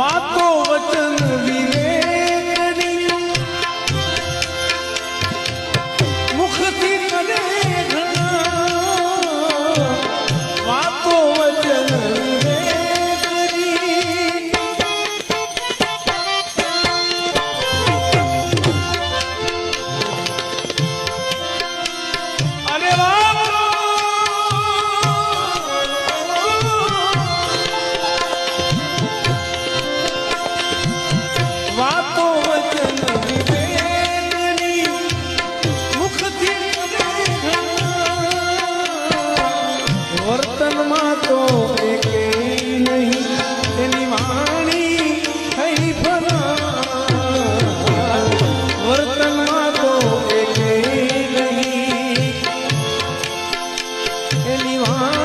વાતો વચન વર્તનમાં તો એકે નહીં. એની વાણી થઈ વર્તનમાં તો એકે નહીં. એની વાણી